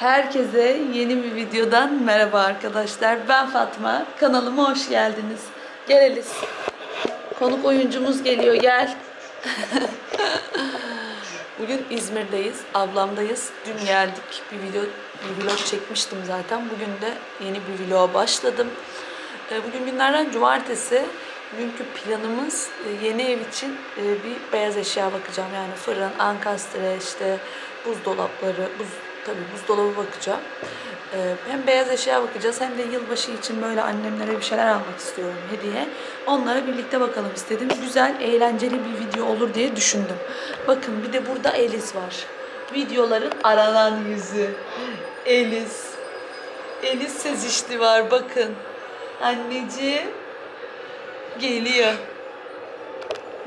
Herkese yeni bir videodan merhaba arkadaşlar. Ben Fatma. Kanalıma hoş geldiniz. Gel Elis. Konuk oyuncumuz geliyor. Gel. Bugün İzmir'deyiz. Ablamdayız. Dün geldik. Bir video bir vlog çekmiştim zaten. Bugün de yeni bir vloga başladım. Ee, Bugün günlerden cumartesi. Bugünkü planımız e, yeni ev için e, bir beyaz eşya bakacağım. Yani fırın, ankastre, işte buzdolapları, buz, tabii buzdolabı bakacağım. Ee, Hem beyaz eşya bakacağız hem de yılbaşı için böyle annemlere bir şeyler almak istiyorum hediye. Onlara birlikte bakalım istedim. Güzel, eğlenceli bir video olur diye düşündüm. Bakın bir de burada Elis var. Videoların aranan yüzü. Elis. Elis sezişti var bakın. Anneciğim. Geliyor.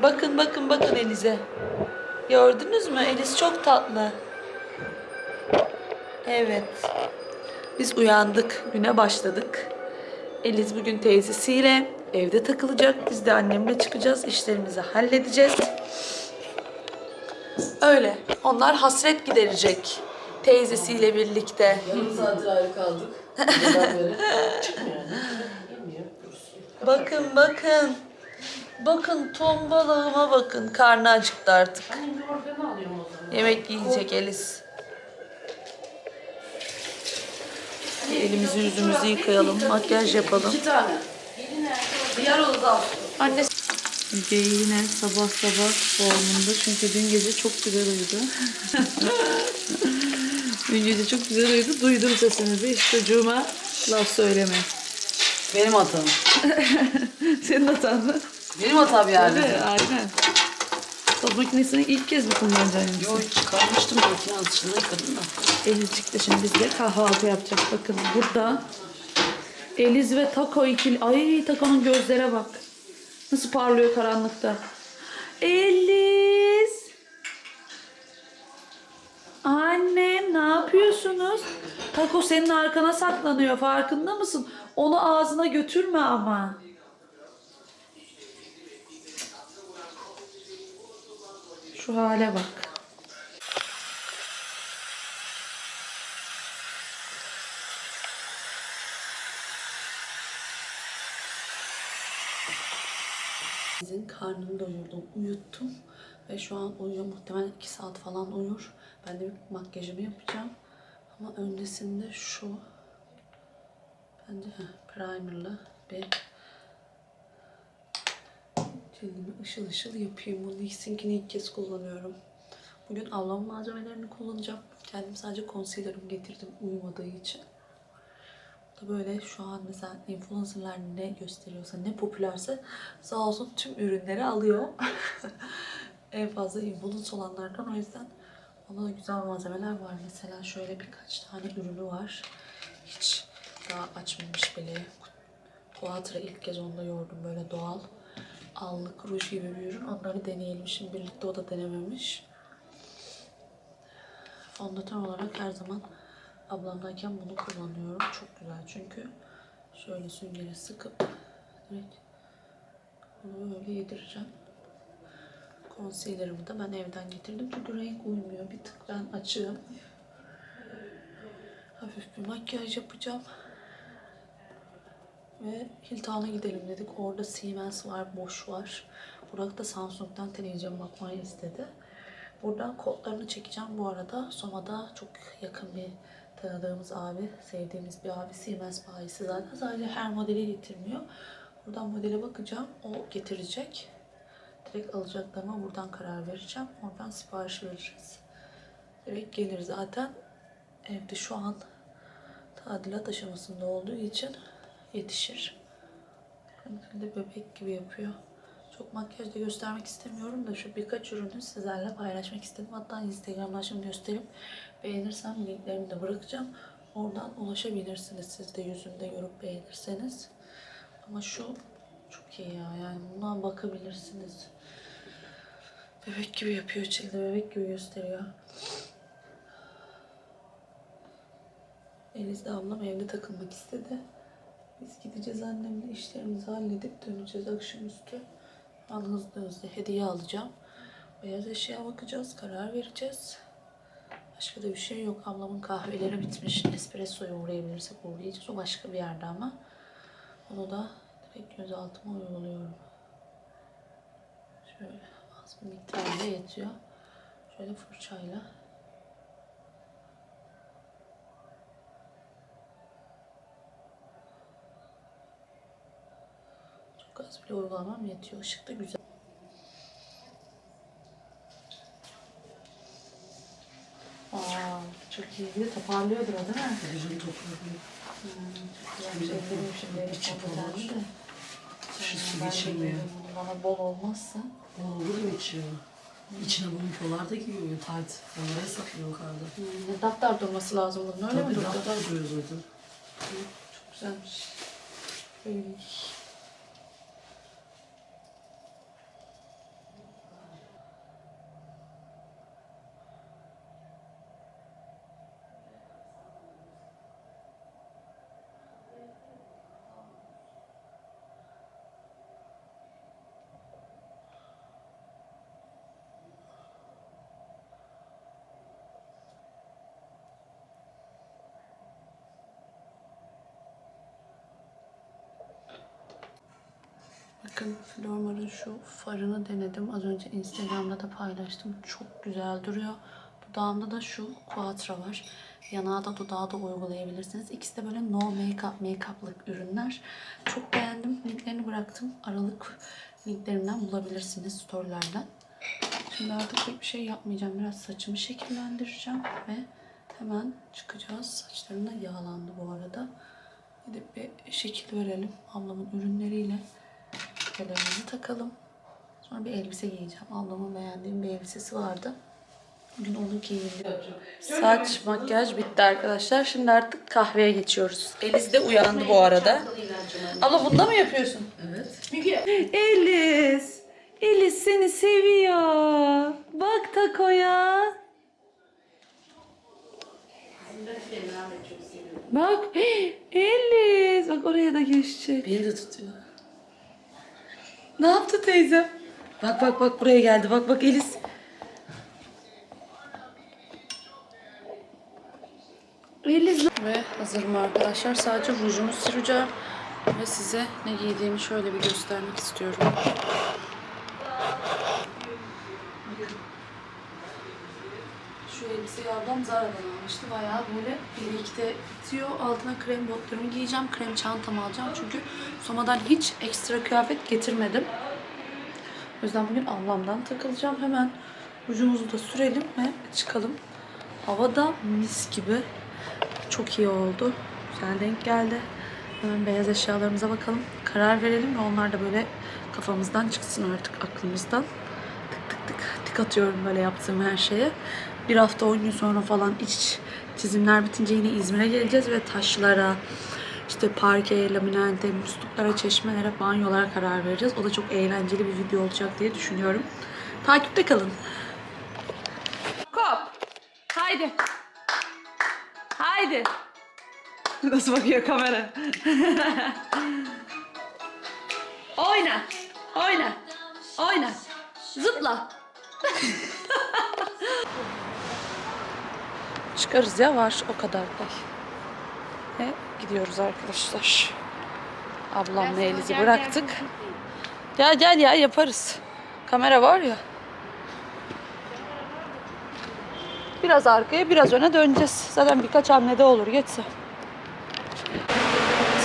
Bakın bakın bakın Eliz'e. Gördünüz mü? Eliz çok tatlı. Evet. Biz uyandık. Güne başladık. Eliz bugün teyzesiyle evde takılacak. Biz de annemle çıkacağız. İşlerimizi halledeceğiz. Öyle. Onlar hasret giderecek. Teyzesiyle birlikte. Yarım saattir ayrı kaldık. Çıkmıyor. Bakın bakın. Bakın ton balığıma bakın. Karnı acıktı artık. Zaman. Yemek yiyecek Elis. Elimizi yüzümüzü yıkayalım. Makyaj yapalım. İki tane. Diğer odada. Anne Ege yine sabah sabah formunda çünkü dün gece çok güzel uyudu. dün gece çok güzel uyudu. Duydum sesinizi. Hiç çocuğuma laf söyleme. Benim hatam. Senin hatan mı? Benim hatam yani. Evet, aynen. Toz makinesini ilk kez mi kullanacaksın? Yo çıkarmıştım makine dışında yıkadım da. Elizcik de şimdi bizde kahvaltı yapacak. Bakın burada Eliz ve Taco ikili. Ay Taco'nun gözlere bak. Nasıl parlıyor karanlıkta. Eliz. Annem ne yapıyorsunuz? Taco senin arkana saklanıyor farkında mısın? Onu ağzına götürme ama. Şu hale bak. Sizin karnını doyurdum, uyuttum ve şu an uyuyor. Muhtemelen 2 saat falan uyur. Ben de bir makyajımı yapacağım. Ama öncesinde şu bence primerlı bir cildimi ışıl ışıl yapayım. Bu NYX'inkini ilk kez kullanıyorum. Bugün ablamın malzemelerini kullanacağım. Kendim sadece concealer'ımı getirdim uyumadığı için. Da böyle şu an mesela influencerlar ne gösteriyorsa, ne popülerse sağ olsun tüm ürünleri alıyor. en fazla influencer olanlardan o yüzden onda da güzel malzemeler var. Mesela şöyle birkaç tane ürünü var. Hiç daha açmamış bile. Quattro ilk kez onda yordum böyle doğal. Allık ruj gibi bir ürün. Onları deneyelim. Şimdi birlikte o da denememiş. Fondöten olarak her zaman ablamdayken bunu kullanıyorum. Çok güzel çünkü şöyle süngeri sıkıp direkt bunu böyle yedireceğim. Concealer'ımı da ben evden getirdim çünkü renk uymuyor. Bir tık ben açığım. Hafif bir makyaj yapacağım. Ve Hilton'a gidelim dedik. Orada Siemens var, Bosch var. Burak da Samsung'dan televizyon bakmayı istedi. Buradan kodlarını çekeceğim bu arada. Soma'da çok yakın bir tanıdığımız abi, sevdiğimiz bir abi Siemens bayisi zaten. Sadece her modeli getirmiyor. Buradan modele bakacağım. O getirecek. Direkt alacaklarıma buradan karar vereceğim. Oradan sipariş vereceğiz. Direkt gelir zaten. Evde şu an tadilat aşamasında olduğu için yetişir. Şimdi bebek gibi yapıyor. Çok makyaj da göstermek istemiyorum da şu birkaç ürünü sizlerle paylaşmak istedim. Hatta Instagram'dan şimdi gösterip beğenirsem linklerini de bırakacağım. Oradan ulaşabilirsiniz siz de yüzünde görüp beğenirseniz. Ama şu çok iyi ya yani bundan bakabilirsiniz. Bebek gibi yapıyor çilde bebek gibi gösteriyor. Eliz de ablam evde takılmak istedi. Biz gideceğiz annemle işlerimizi halledip döneceğiz akşamüstü. Ben hızlı hızlı hediye alacağım. Beyaz eşya bakacağız, karar vereceğiz. Başka da bir şey yok. Ablamın kahveleri bitmiş. Espresso'yu uğrayabilirsek uğrayacağız. O başka bir yerde ama. Onu da direkt gözaltıma uyguluyorum. Şöyle az bir miktarda yetiyor. Şöyle fırçayla. Çok az bile uygulamam yetiyor. Işık da güzel. Aa, çok iyi. Bir de toparlıyordur o değil mi? Televizyonu topladım. Yani ellerim şimdi elim İçi kontrolü de. Geçirmiyor. yerim bunu. Bana bol olmazsa. O olur mu içiyor? İçine bunun da giyiyor. Tayt. Onları hesaplıyor yukarıda. Hmm, Daptar durması lazım bunun öyle mi Tabii daftar duruyor zaten. Çok güzelmiş. Böyleymiş. Bakın Flormar'ın şu farını denedim. Az önce Instagram'da da paylaştım. Çok güzel duruyor. Dudağımda da şu Quattro var. Yanağa da dudağa da uygulayabilirsiniz. İkisi de böyle no make-up, make-up'lık ürünler. Çok beğendim. Linklerini bıraktım. Aralık linklerinden bulabilirsiniz storylerden. Şimdi artık pek bir şey yapmayacağım. Biraz saçımı şekillendireceğim ve hemen çıkacağız. Saçlarım da yağlandı bu arada. Gidip bir şekil verelim. Ablamın ürünleriyle küpelerimizi takalım. Sonra bir elbise giyeceğim. Ablamın beğendiğim bir elbisesi vardı. Bugün onu giyindim. Saç, makyaj bitti arkadaşlar. Şimdi artık kahveye geçiyoruz. Eliz de uyandı bu arada. Abla bunda mı yapıyorsun? Evet. Eliz. Eliz seni seviyor. Bak takoya. Bak Eliz. Bak oraya da geçecek. Beni de tutuyor. Ne yaptı teyzem? Bak bak bak buraya geldi. Bak bak Eliz. Eliz. Ve hazırım arkadaşlar. Sadece rujumu süreceğim. Ve size ne giydiğimi şöyle bir göstermek istiyorum. Şu elbiseyi ablam Zara'dan almıştı. Bayağı böyle birlikte bitiyor. Altına krem botlarımı giyeceğim. Krem çantamı alacağım. Çünkü Soma'dan hiç ekstra kıyafet getirmedim. O yüzden bugün ablamdan takılacağım. Hemen rujumuzu da sürelim ve çıkalım. Hava da mis gibi. Çok iyi oldu. Güzel denk geldi. Hemen beyaz eşyalarımıza bakalım. Karar verelim ve onlar da böyle kafamızdan çıksın artık aklımızdan. Tık tık tık tık atıyorum böyle yaptığım her şeye. Bir hafta 10 gün sonra falan iç çizimler bitince yine İzmir'e geleceğiz ve taşlara, işte parkeye, laminante, musluklara, çeşmelere, banyolara karar vereceğiz. O da çok eğlenceli bir video olacak diye düşünüyorum. Takipte kalın. Kop. Haydi. Haydi. Nasıl bakıyor kamera? oyna. Oyna. Oyna. Zıpla. Çıkarız ya var o kadar da. Ve gidiyoruz arkadaşlar. Ablamla Eliz'i bıraktık. Gel gel ya yaparız. Kamera var ya. Biraz arkaya biraz öne döneceğiz. Zaten birkaç hamlede olur geçse.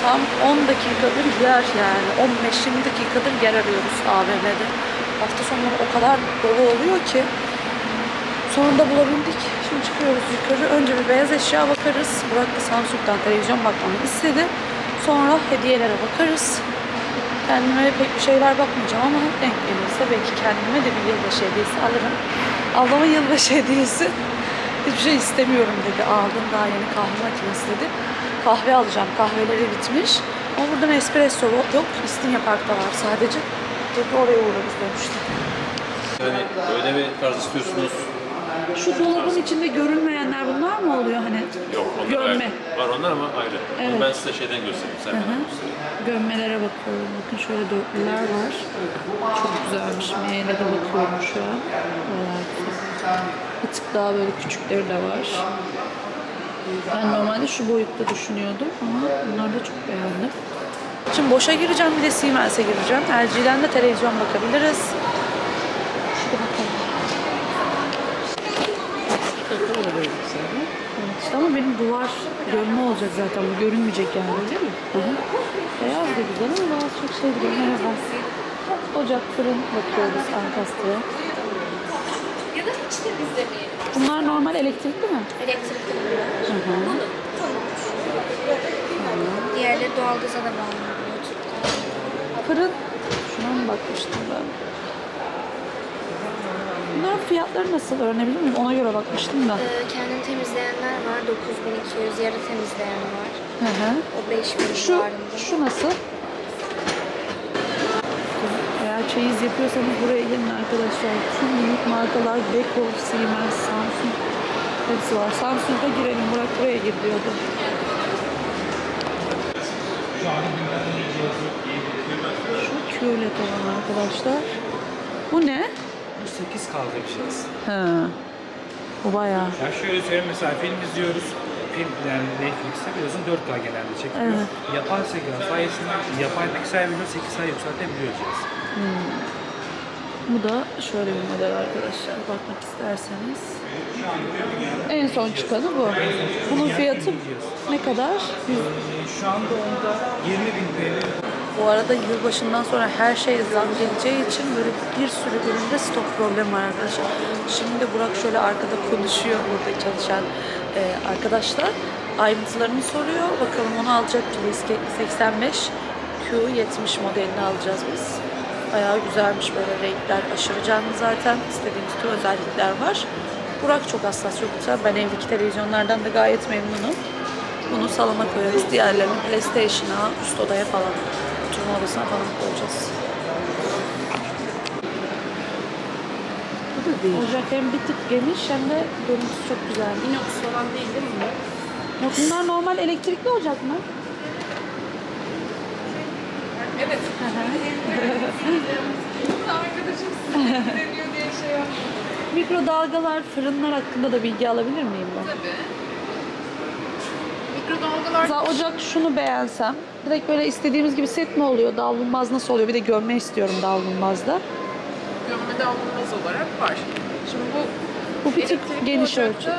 Tam 10 dakikadır yer yani. 15-20 dakikadır yer arıyoruz AVM'de. Hafta sonları o kadar dolu oluyor ki. Sonunda bulabildik. Şimdi çıkıyoruz yukarı. Önce bir beyaz eşya bakarız. Burak da Samsung'dan televizyon bakmamı istedi. Sonra hediyelere bakarız. Kendime pek bir şeyler bakmayacağım ama denk gelirse belki kendime de bir yılbaşı hediyesi alırım. Ablamın yılbaşı hediyesi hiçbir şey istemiyorum dedi. Aldım daha yeni kahve makinesi dedi. Kahve alacağım. Kahveleri bitmiş. Ama burada Nespresso yok. İstinye Park'ta var sadece. Dedi oraya uğrarız demişti. Yani böyle bir tarz istiyorsunuz. Şu dolabın içinde görünmeyenler bunlar mı oluyor hani? Yok onlar Gömme. ayrı. Var onlar ama ayrı. Evet. Onu ben size şeyden göstereyim. Sen Hı bana hı. Gömmelere bakıyorum. Bakın şöyle dörtlüler var. Çok güzelmiş. Meyle de bakıyorum şu an. Bayağı güzel. Bir tık daha böyle küçükleri de var. Ben normalde şu boyutta düşünüyordum ama bunları da çok beğendim. Şimdi boşa gireceğim bir de Siemens'e gireceğim. LG'den de televizyon bakabiliriz. Şurada bakalım. Evet işte ama benim duvar görme olacak zaten. Bu görünmeyecek yani değil mi? Hı hı. Beyaz da güzel ama daha çok şey değil. Merhaba. Ocak fırın bakıyoruz Ankasтрa'ya. Ya da hiç temizlemeyelim. Bunlar normal elektrikli mi? Elektrikli Hı hı. Diğerleri doğalgaza da bağlanıyor. Fırın. Şuna mı bakmıştım ben? Bunların fiyatları nasıl öğrenebilir miyim? Ona göre bakmıştım da. Ee, kendini temizleyenler var. 9200 yarı temizleyen var. Hı hı. O 5000 Şu, civarında. şu nasıl? Eğer çeyiz yapıyorsanız buraya gelin arkadaşlar. Tüm büyük markalar Beko, Siemens, Samsung hepsi var. Samsung'a girelim. Burak buraya gir diyordu. Şu QLED olan arkadaşlar. Bu ne? Bu 8 kaldı bir şey. He. Bu bayağı. Yani şöyle söyleyeyim mesela film izliyoruz. Film yani Netflix'te biliyorsun 4K genelde çekiliyor. Evet. Yapay zeka sayesinde yapay piksel bile 8 ay yükseltebiliyor cihaz. Bu da şöyle bir model arkadaşlar. Bakmak isterseniz. En son çıkanı bu. Bunun fiyatı ne kadar? Şu anda onda 20 bin TL Bu arada yılbaşından sonra her şey zam geleceği için böyle bir sürü üründe stok problemi var arkadaşlar. Şimdi Burak şöyle arkada konuşuyor burada çalışan e, arkadaşlar. Ayrıntılarını soruyor. Bakalım onu alacak mıyız? 85 Q70 modelini alacağız biz. Bayağı güzelmiş böyle renkler aşırı canlı zaten. İstediğimiz tüm özellikler var. Burak çok hassas, çok güzel. Ben evdeki televizyonlardan da gayet memnunum. Bunu salona koyarız. Diğerlerini PlayStation'a, üst odaya falan, oturma odasına falan koyacağız. Bu da değil. Ocak hem bir tık geniş hem de görüntüsü çok güzel. Inox falan değil değil mi? Yok bunlar normal elektrikli olacak mı? Evet. Arkadaşım deniyor diye şey yaptım. Mikrodalgalar, fırınlar hakkında da bilgi alabilir miyim ben? Tabii. Mikrodalgalar Mesela ocak şunu beğensem, direkt böyle istediğimiz gibi set mi oluyor, davlumbaz nasıl oluyor? Bir de görme istiyorum davlumbazda. gömme davulmaz olarak var. Şimdi bu Bu bir tık geniş ölçü.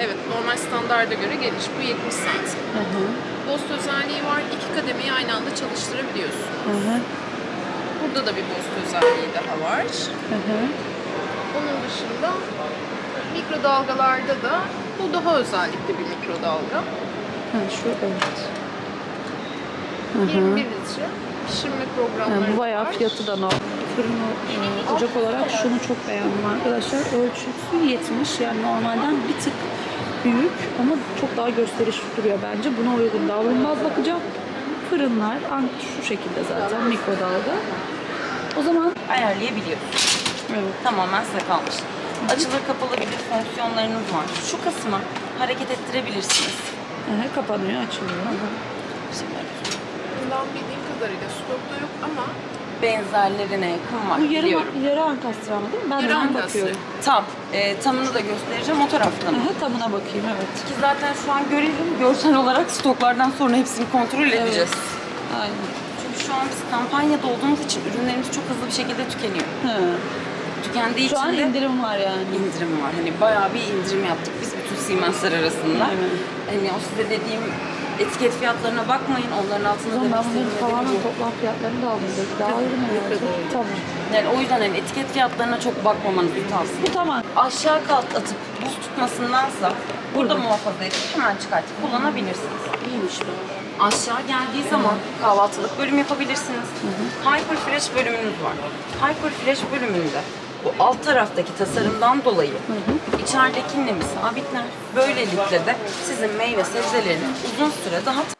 Evet normal standarda göre geniş. Bu 70 santim. Hı hı. Boost özelliği var. İki kademeyi aynı anda çalıştırabiliyorsun. Hı hı. Burada da bir boost özelliği daha var. Hı hı. Onun dışında mikrodalgalarda da bu daha özellikli bir mikrodalga. Ha, şu evet. 21 litre pişirme programları Yani bu bayağı var. fiyatı da normal. Fırın e, ocak olarak şunu çok beğendim arkadaşlar. Ölçüsü 70 yani normalden bir tık büyük ama çok daha gösterişli duruyor bence. Buna uygun davlumbaz bakacağım. Fırınlar şu şekilde zaten mikrodalga. O zaman ayarlayabiliyorsunuz. evet. Tamamen size kalmış. Açılır kapalı gibi fonksiyonlarınız var. Şu kısmı hareket ettirebilirsiniz. Aha, kapanıyor, açılıyor. Bundan bildiğim kadarıyla stokta yok ama Benzerlerine yakın var Bu yarı, biliyorum. yarı ankastre ama değil mi? Ben de ona bakıyorum. Tam. e, tamını da göstereceğim o taraftan. Aha, tamına bakayım evet. Ki zaten şu an görelim. Görsel olarak stoklardan sonra hepsini kontrol edeceğiz. Aynen. Çünkü şu an biz kampanyada olduğumuz için ürünlerimiz çok hızlı bir şekilde tükeniyor. Hı. Tükendiği Şu için an de indirim var yani. indirim var. Hani bayağı bir indirim yaptık biz bütün Siemens'ler arasında. Aynen. Hani o size dediğim etiket fiyatlarına bakmayın. Onların altında da ben bunların tamamen bu. toplam fiyatlarını da aldım. Belki daha uygun olacak. Tamam. Yani o yüzden hani etiket fiyatlarına çok bakmamanızı tavsiye Bu tamam. Aşağı kalt atıp buz tutmasındansa burada muhafaza edip hemen çıkartıp kullanabilirsiniz. İyiymiş bu. Aşağı geldiği zaman kahvaltılık bölüm yapabilirsiniz. Hyper Flash bölümünüz var. Hyper Flash bölümünde bu alt taraftaki tasarımdan dolayı içerideki nemi sabitler. Böylelikle de sizin meyve sebzelerini uzun süre daha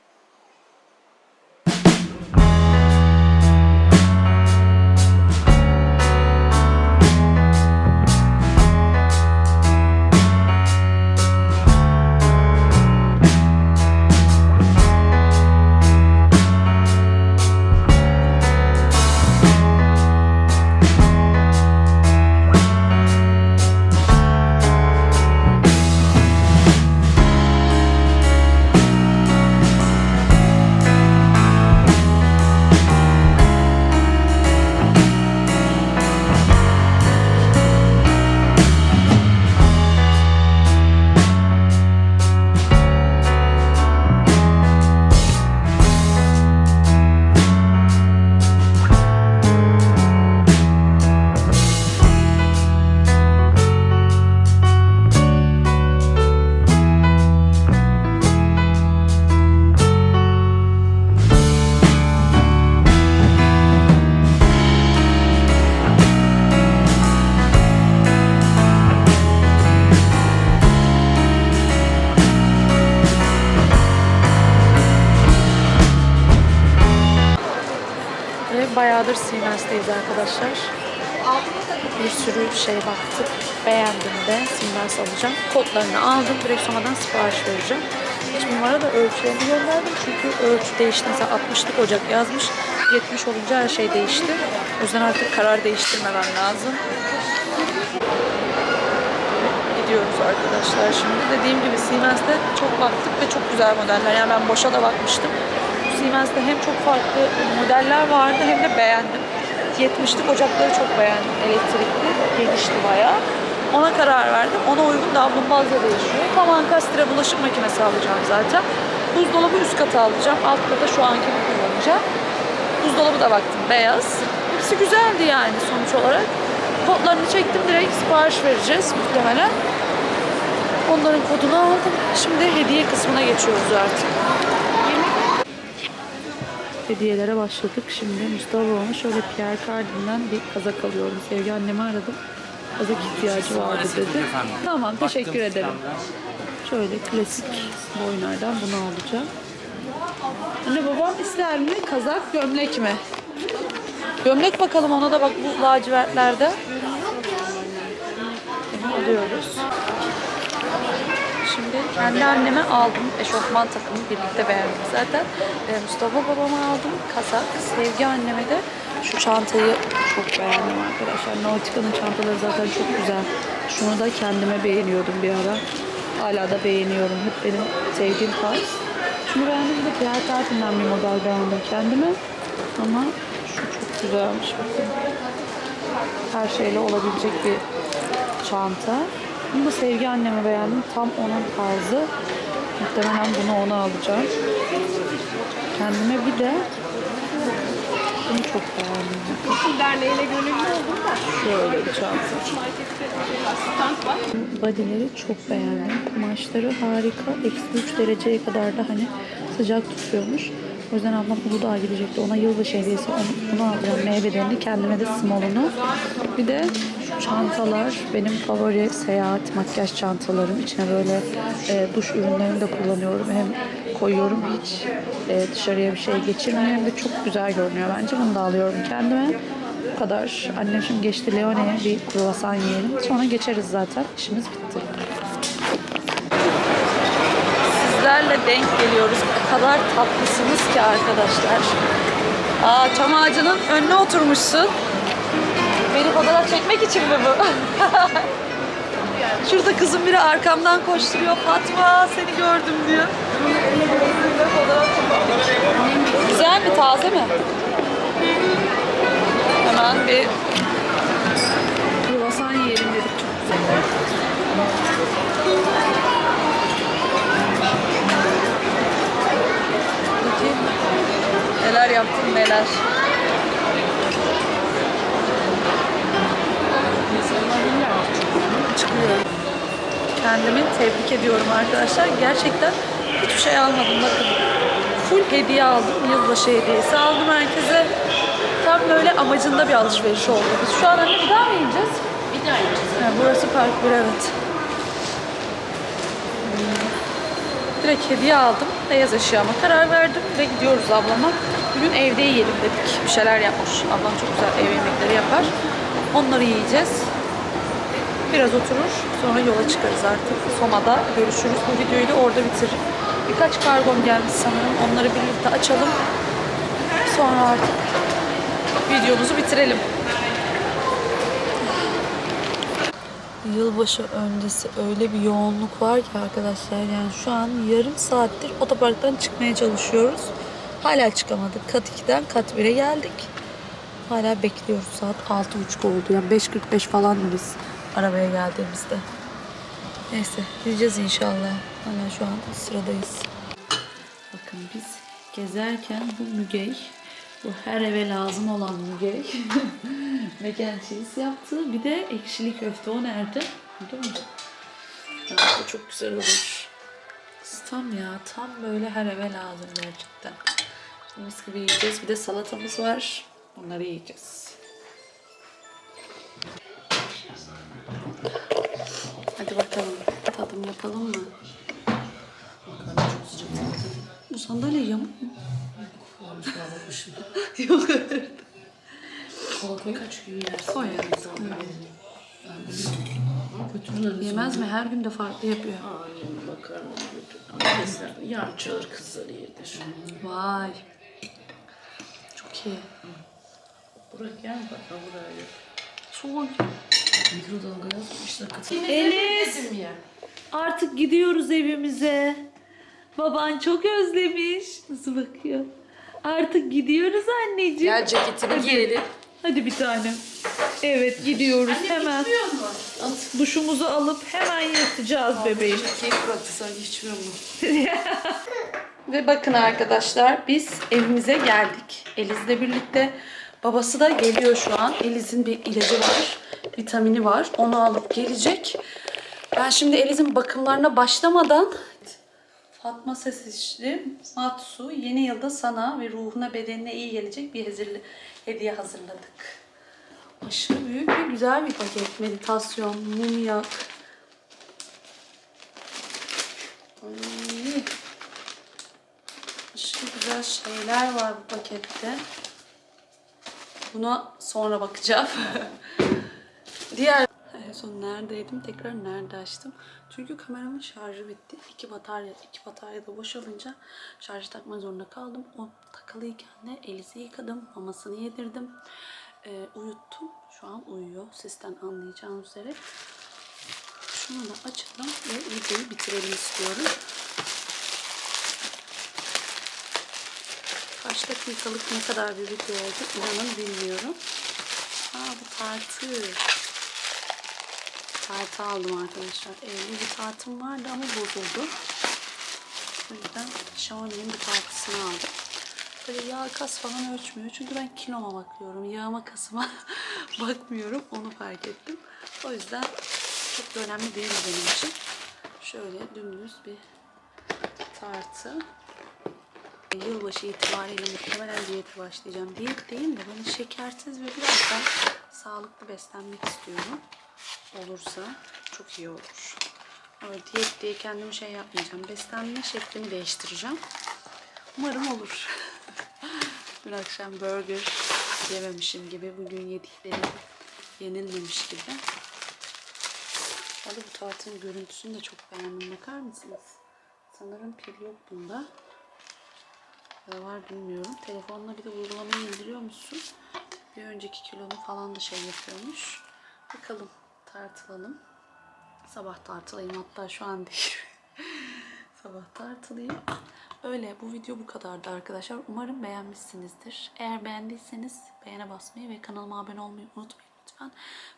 Bir sürü şey baktık. Beğendim de Siemens alacağım. Kodlarını aldım. Direkt sonradan sipariş vereceğim. Hiç numara da ölçülerini gönderdim. Çünkü ölçü değişti. Mesela 60'lık Ocak yazmış. 70 olunca her şey değişti. O yüzden artık karar değiştirmemem lazım. Gidiyoruz arkadaşlar. Şimdi dediğim gibi Siemens'te çok baktık ve çok güzel modeller. Yani ben boşa da bakmıştım. Siemens'te hem çok farklı modeller vardı hem de beğendim. 70'lik ocakları çok beğendim. Elektrikli, genişti bayağı. Ona karar verdim. Ona uygun da değişiyor. Tam ankastre bulaşık makinesi alacağım zaten. Buzdolabı üst kata alacağım. Alt kata şu ankini kullanacağım. Buzdolabı da baktım beyaz. Hepsi güzeldi yani sonuç olarak. Kodlarını çektim direkt sipariş vereceğiz muhtemelen. Onların kodunu aldım. Şimdi hediye kısmına geçiyoruz artık. Hediyelere başladık. Şimdi Mustafa babama şöyle Pierre Cardin'den bir kazak alıyorum. Sevgi annemi aradım. Kazak ihtiyacı vardı dedi. Tamam teşekkür ederim. Şöyle klasik boylardan bunu alacağım. Anne babam ister mi? Kazak, gömlek mi? Gömlek bakalım ona da bak bu lacivertlerde. Bunu alıyoruz. Kendi anneme aldım. Eşofman takımı birlikte beğendik zaten. Ee, Mustafa babama aldım. Kazak. Sevgi anneme de şu çantayı çok beğendim arkadaşlar. Nautica'nın çantaları zaten çok güzel. Şunu da kendime beğeniyordum bir ara. Hala da beğeniyorum. Hep benim sevdiğim tarz. Şunu beğendim. De Pierre Cardin'den bir model beğendim kendime. Ama şu çok güzelmiş. Bakın. Her şeyle olabilecek bir çanta. Bunu da sevgi anneme beğendim. Tam onun tarzı. Muhtemelen bunu ona alacağım. Kendime bir de bunu çok beğendim. Derneğine gönüllü oldum da. Şöyle bir çanta. Bodyleri çok beğendim. Kumaşları harika. Eksi 3 dereceye kadar da hani sıcak tutuyormuş. O yüzden ablam Uludağ'a gidecekti. Ona yılbaşı hediyesi onu, bunu alacağım. M bedenini. Kendime de small'unu. Bir de çantalar benim favori seyahat makyaj çantalarım. İçine böyle e, duş ürünlerini de kullanıyorum. Hem koyuyorum hiç e, dışarıya bir şey geçirmiyor. Hem çok güzel görünüyor bence. Bunu da alıyorum kendime. Bu kadar. Annem şimdi geçti Leone'ye bir kruvasan yiyelim. Sonra geçeriz zaten. İşimiz bitti. Sizlerle denk geliyoruz. Kadar tatlısınız ki arkadaşlar. Aa, çam ağacının önüne oturmuşsun. Beni fotoğraf çekmek için mi bu? Şurada kızım biri arkamdan koşturuyor. Fatma seni gördüm diyor. Güzel mi? Taze mi? Hemen bir kruvasan yiyelim dedik. Çok güzel. Bakayım. Neler Çıkıyor. Kendimi tebrik ediyorum arkadaşlar. Gerçekten hiçbir şey almadım. Bakın full hediye aldım. Yılbaşı hediyesi aldım herkese. Tam böyle amacında bir alışveriş oldu. Biz şu an anne bir daha mı yiyeceğiz? Bir daha yiyeceğiz. Yani burası park bir evet. Direkt hediye aldım. Beyaz eşyama karar verdim ve gidiyoruz ablama. Bugün evde yiyelim dedik. Bir şeyler yapmış. Ablam çok güzel ev yemekleri yapar. Onları yiyeceğiz. Biraz oturur. Sonra yola çıkarız artık. Soma'da görüşürüz. Bu videoyu da orada bitiririm. Birkaç kargom gelmiş sanırım. Onları birlikte açalım. Sonra artık videomuzu bitirelim. Yılbaşı öncesi öyle bir yoğunluk var ki arkadaşlar yani şu an yarım saattir otoparktan çıkmaya çalışıyoruz. Hala çıkamadık. Kat 2'den kat 1'e geldik. Hala bekliyoruz. Saat 6.30 oldu. Yani 5.45 falan biz arabaya geldiğimizde. Neyse gideceğiz inşallah. Hala şu an sıradayız. Bakın biz gezerken bu mügey, bu her eve lazım olan mügey mac and cheese yaptı. Bir de ekşili köfte. O nerede? Mı? Ya, bu çok güzel olur. Tam ya. Tam böyle her eve lazım gerçekten. Mis gibi yiyeceğiz. Bir de salatamız var. Onları yiyeceğiz. Hadi bakalım. Tadım yapalım mı? Bu sandalye yamuk mu? Yok kaç gün yersin? Koy. Götürün Yemez mi? Her gün de farklı yapıyor. Aynen makarna götür. Yağ çağır kızları yedir. Vay. İyi. Burak gel bak ha buraya. Soğuk. Mikrodalgaya 60 dakika. Elis. Artık gidiyoruz evimize. Baban çok özlemiş. Nasıl bakıyor? Artık gidiyoruz anneciğim. Gel ceketini giyelim. Hadi bir tanem. Evet gidiyoruz hemen. Duşumuzu alıp hemen yatacağız bebeğim. Keyif bıraktı sanki içmiyor mu? Ve bakın arkadaşlar biz evimize geldik. Eliz'le birlikte. Babası da geliyor şu an. Eliz'in bir ilacı var. Vitamini var. Onu alıp gelecek. Ben şimdi Eliz'in bakımlarına başlamadan Fatma Sesişli Matsu yeni yılda sana ve ruhuna bedenine iyi gelecek bir hazırlı, hediye hazırladık. Aşırı büyük ve güzel bir paket. Meditasyon, mumyak. Ay. Aşırı güzel şeyler var bu pakette. Buna sonra bakacağım. Diğer en son neredeydim? Tekrar nerede açtım? Çünkü kameramın şarjı bitti. İki batarya, iki batarya da boşalınca şarj takma zorunda kaldım. O takılıyken de Eliz'i yıkadım. Mamasını yedirdim. Ee, uyuttum. Şu an uyuyor. Sizden anlayacağınız üzere. Şunu da açalım ve videoyu bitirelim istiyorum. Kaç dakikalık ne kadar bir video oldu inanın bilmiyorum. Aa bu tartı. Tartı aldım arkadaşlar. Evde bir tartım vardı ama bozuldu. O yüzden Xiaomi'nin bir tartısını aldım. Böyle yağ kas falan ölçmüyor. Çünkü ben kiloma bakıyorum. Yağıma kasıma bakmıyorum. Onu fark ettim. O yüzden çok da önemli değil benim için. Şöyle dümdüz bir tartı. Yılbaşı itibariyle muhtemelen diyete başlayacağım. Diyet değil de böyle şekersiz ve biraz daha sağlıklı beslenmek istiyorum. Olursa çok iyi olur. Ama diyet diye kendimi şey yapmayacağım. Beslenme şeklimi değiştireceğim. Umarım olur. Dün akşam burger yememişim gibi. Bugün yediklerim yenilmemiş gibi. Valla bu tartının görüntüsünü de çok beğendim. Bakar mısınız? Sanırım pil yok bunda. Var bilmiyorum. Telefonla bir de uygulamayı indiriyor musun? Bir önceki kilonu falan da şey yapıyormuş. Bakalım tartılalım. Sabah tartılayım hatta şu an değil. Sabah tartılayım. Öyle bu video bu kadardı arkadaşlar. Umarım beğenmişsinizdir. Eğer beğendiyseniz beğene basmayı ve kanalıma abone olmayı unutmayın lütfen.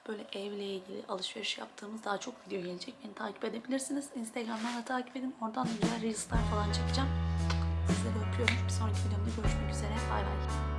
Böyle evle ilgili alışveriş yaptığımız daha çok video gelecek. Beni takip edebilirsiniz. Instagram'dan da takip edin. Oradan da güzel reels'lar falan çekeceğim. Sizleri öpüyorum. Bir sonraki videomda görüşmek üzere. Bay bay.